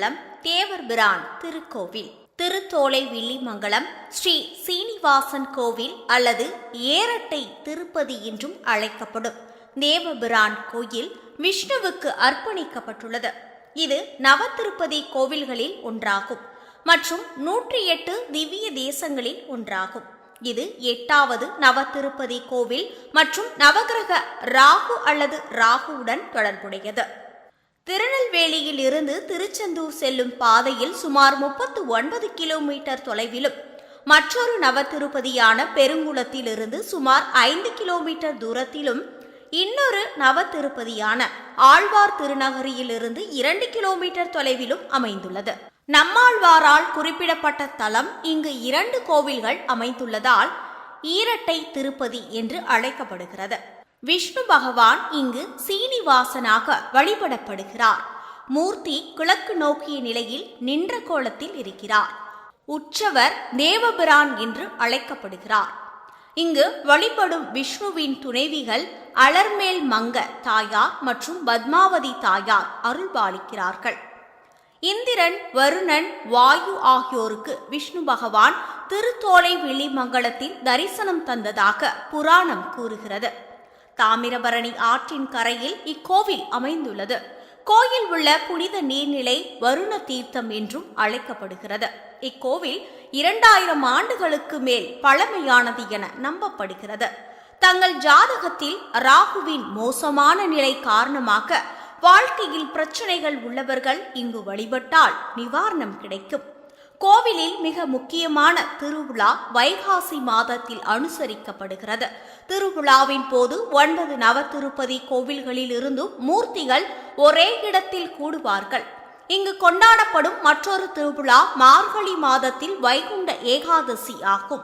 நவபிரான் திருக்கோவில் திருத்தோலை வில்லிமங்கலம் ஸ்ரீ சீனிவாசன் கோவில் அல்லது ஏரட்டை திருப்பதி என்றும் அழைக்கப்படும். தேவபிரான் கோயில் விஷ்ணுவுக்கு அர்ப்பணிக்கப்பட்டுள்ளது. இது நவதிருப்பதி கோவில்களில் ஒன்றாகும் மற்றும் நூற்றி எட்டு திவ்ய தேசங்களில் ஒன்றாகும். இது எட்டாவது நவதிருப்பதி கோவில் மற்றும் நவகிரக ராகு அல்லது ராகுவுடன் தொடர்புடையது. திருநெல்வேலியில் இருந்து திருச்செந்தூர் செல்லும் பாதையில் சுமார் முப்பத்து ஒன்பது கிலோமீட்டர் தொலைவிலும் மற்றொரு நவத்திருப்பதியான பெருங்குளத்திலிருந்து சுமார் ஐந்து கிலோமீட்டர் தூரத்திலும் இன்னொரு நவத்திருப்பதியான ஆழ்வார் திருநகரியிலிருந்து இரண்டு கிலோமீட்டர் தொலைவிலும் அமைந்துள்ளது. நம்மாழ்வாரால் குறிப்பிடப்பட்ட தலம் இங்கு இரண்டு கோவில்கள் அமைந்துள்ளதால் ஈரட்டை திருப்பதி என்று அழைக்கப்படுகிறது. விஷ்ணு பகவான் இங்கு சீனிவாசனாக வழிபடப்படுகிறார். மூர்த்தி கிழக்கு நோக்கிய நிலையில் நின்ற கோலத்தில் இருக்கிறார். உற்சவர் தேவபிரான் என்று அழைக்கப்படுகிறார். இங்கு வழிபடும் விஷ்ணுவின் துணைவிகள் அலர்மேல் மங்க தாயார் மற்றும் பத்மாவதி தாயார் அருள்பாலிக்கிறார்கள். இந்திரன் வருணன் வாயு ஆகியோருக்கு விஷ்ணு பகவான் திருத்தோலை விழிமங்கலத்தில் தரிசனம் தந்ததாக புராணம் கூறுகிறது. தாமிரபரணி ஆற்றின் கரையில் இக்கோவில் அமைந்துள்ளது. கோயில் உள்ள புனித நீர்நிலை வருண தீர்த்தம் என்றும் அழைக்கப்படுகிறது. இக்கோவில் இரண்டாயிரம் ஆண்டுகளுக்கு மேல் பழமையானது என நம்பப்படுகிறது. தங்கள் ஜாதகத்தில் ராகுவின் மோசமான நிலை காரணமாக வாழ்க்கையில் பிரச்சனைகள் உள்ளவர்கள் இங்கு வழிபட்டால் நிவாரணம் கிடைக்கும். கோவிலில் மிக முக்கியமான திருவிழா வைகாசி மாதத்தில் அனுசரிக்கப்படுகிறது. திருவிழாவின் போது ஒன்பது நவத்திருப்பதி கோவில்களில் இருந்தும் மூர்த்திகள் ஒரே இடத்தில் கூடுவார்கள். இங்கு கொண்டாடப்படும் மற்றொரு திருவிழா மார்கழி மாதத்தில் வைகுண்ட ஏகாதசி ஆகும்.